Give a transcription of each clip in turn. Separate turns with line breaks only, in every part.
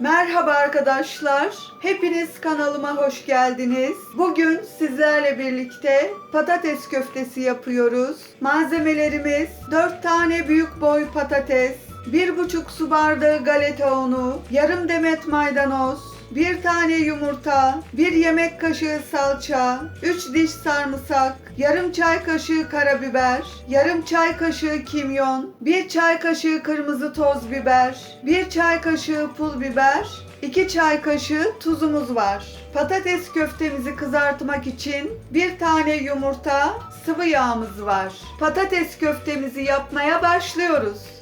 Merhaba arkadaşlar. Hepiniz kanalıma hoş geldiniz. Bugün sizlerle birlikte patates köftesi yapıyoruz. Malzemelerimiz 4 tane büyük boy patates, 1,5 su bardağı galeta unu, yarım demet maydanoz, bir tane yumurta, bir yemek kaşığı salça, 3 diş sarımsak, yarım çay kaşığı karabiber, yarım çay kaşığı kimyon, bir çay kaşığı kırmızı toz biber, bir çay kaşığı pul biber, 2 çay kaşığı tuzumuz var. Patates köftemizi kızartmak için bir tane yumurta, sıvı yağımız var. Patates köftemizi yapmaya başlıyoruz.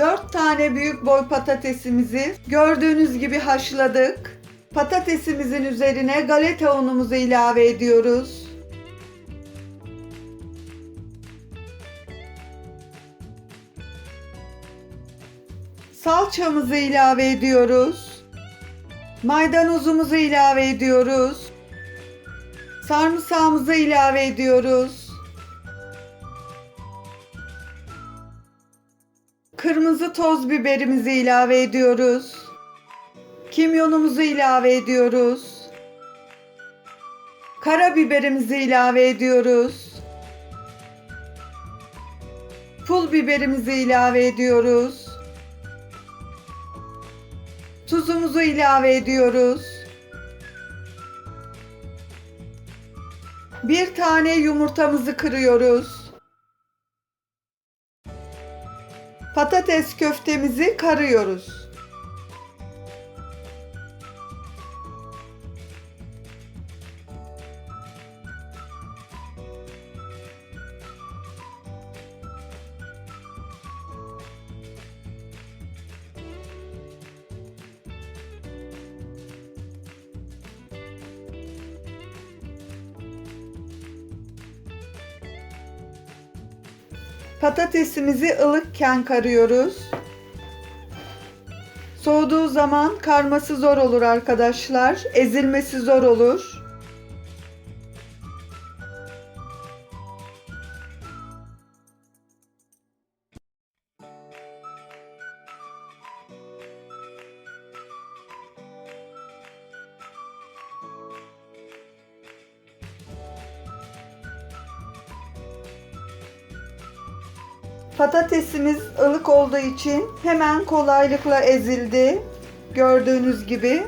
4 tane büyük boy patatesimizi gördüğünüz gibi haşladık. Patatesimizin üzerine galeta unumuzu ilave ediyoruz. Salçamızı ilave ediyoruz. Maydanozumuzu ilave ediyoruz. Sarımsağımızı ilave ediyoruz. Kırmızı toz biberimizi ilave ediyoruz. Kimyonumuzu ilave ediyoruz. Karabiberimizi ilave ediyoruz. Pul biberimizi ilave ediyoruz. Tuzumuzu ilave ediyoruz. Bir tane yumurtamızı kırıyoruz. Patates köftemizi karıyoruz. Patatesimizi ılıkken karıyoruz. Soğuduğu zaman karması zor olur arkadaşlar. Ezilmesi zor olur. Patatesimiz ılık olduğu için hemen kolaylıkla ezildi. Gördüğünüz gibi.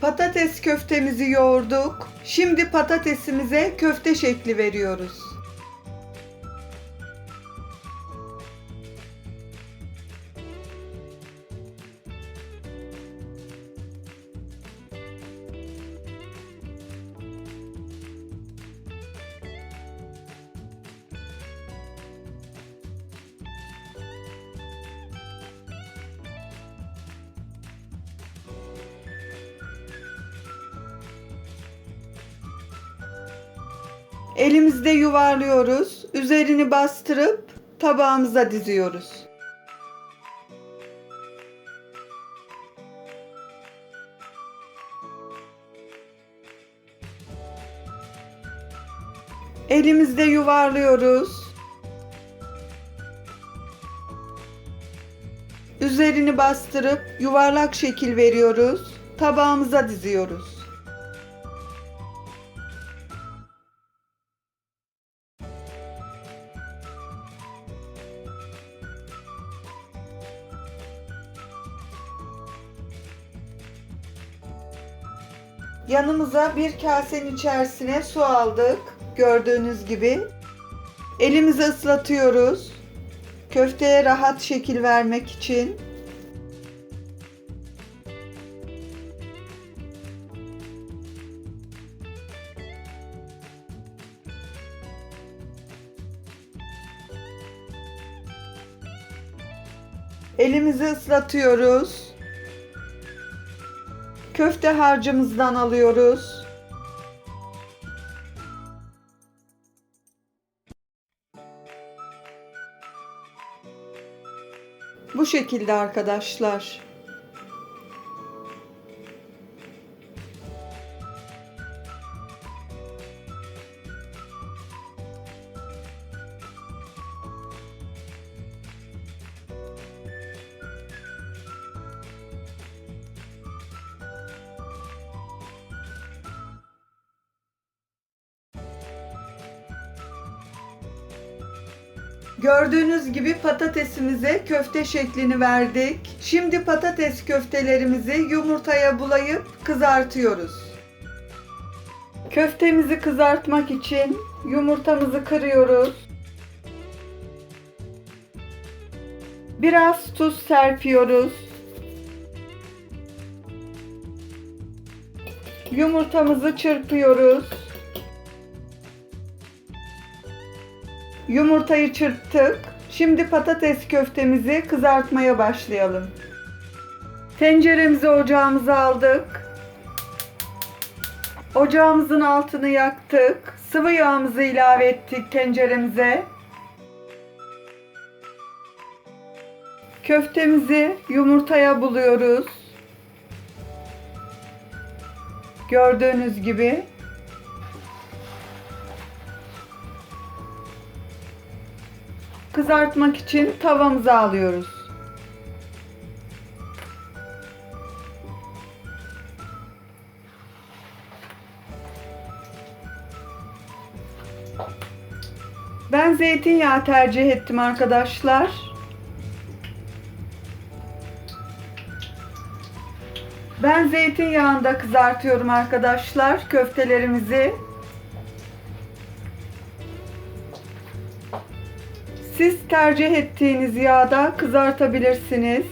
Patates köftemizi yoğurduk. Şimdi patatesimize köfte şekli veriyoruz. Elimizde yuvarlıyoruz. Üzerini bastırıp tabağımıza diziyoruz. Elimizde yuvarlıyoruz. Üzerini bastırıp yuvarlak şekil veriyoruz. Tabağımıza diziyoruz. Yanımıza bir kasenin içerisine su aldık. Gördüğünüz gibi. Elimizi ıslatıyoruz. Köfteye rahat şekil vermek için. Elimizi ıslatıyoruz. Köfte harcımızdan alıyoruz. Bu şekilde arkadaşlar. Gördüğünüz gibi patatesimize köfte şeklini verdik. Şimdi patates köftelerimizi yumurtaya bulayıp kızartıyoruz. Köftemizi kızartmak için yumurtamızı kırıyoruz. Biraz tuz serpiyoruz. Yumurtamızı çırpıyoruz. Yumurtayı çırptık. Şimdi patates köftemizi kızartmaya başlayalım. Tenceremizi ocağımıza aldık. Ocağımızın altını yaktık. Sıvı yağımızı ilave ettik tenceremize. Köftemizi yumurtaya buluyoruz. Gördüğünüz gibi. Kızartmak için tavamıza alıyoruz. Ben zeytinyağı tercih ettim arkadaşlar. Ben zeytinyağında kızartıyorum arkadaşlar köftelerimizi. Siz tercih ettiğiniz yağda kızartabilirsiniz.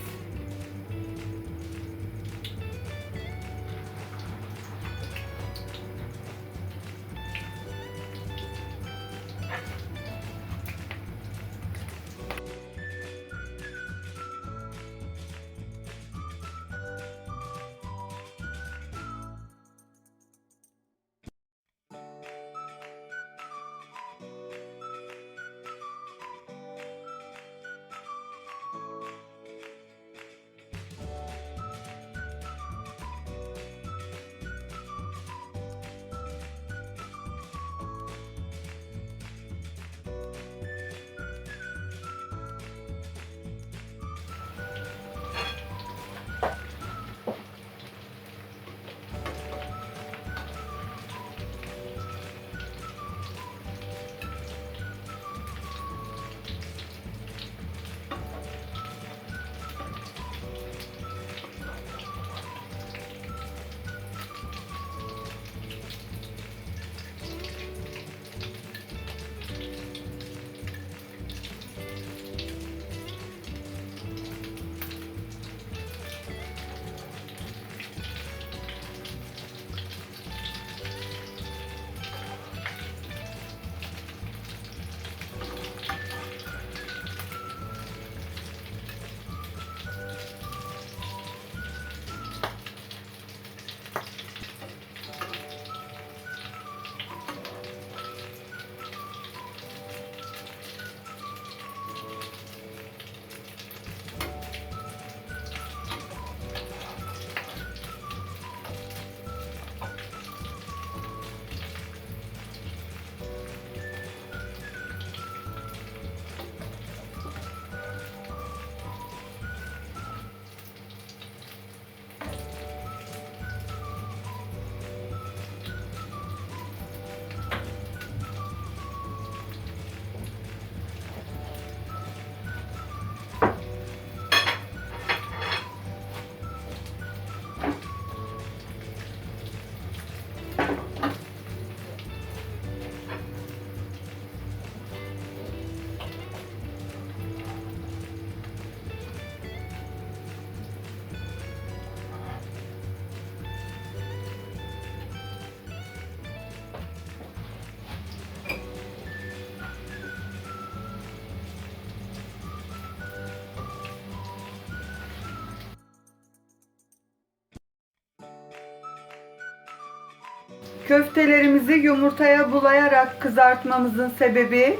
Köftelerimizi yumurtaya bulayarak kızartmamızın sebebi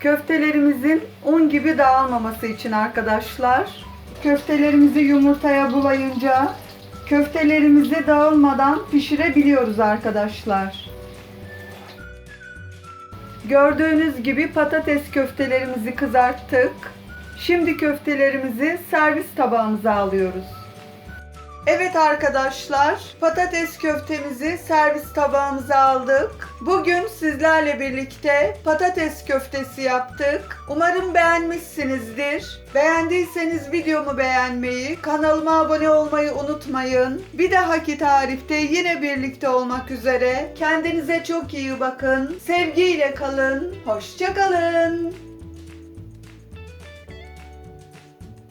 köftelerimizin un gibi dağılmaması için arkadaşlar. Köftelerimizi yumurtaya bulayınca köftelerimizi dağılmadan pişirebiliyoruz arkadaşlar. Gördüğünüz gibi patates köftelerimizi kızarttık. Şimdi köftelerimizi servis tabağımıza alıyoruz. Evet arkadaşlar, patates köftemizi servis tabağımıza aldık. Bugün sizlerle birlikte patates köftesi yaptık. Umarım beğenmişsinizdir. Beğendiyseniz videomu beğenmeyi, kanalıma abone olmayı unutmayın. Bir dahaki tarifte yine birlikte olmak üzere. Kendinize çok iyi bakın. Sevgiyle kalın. Hoşça kalın.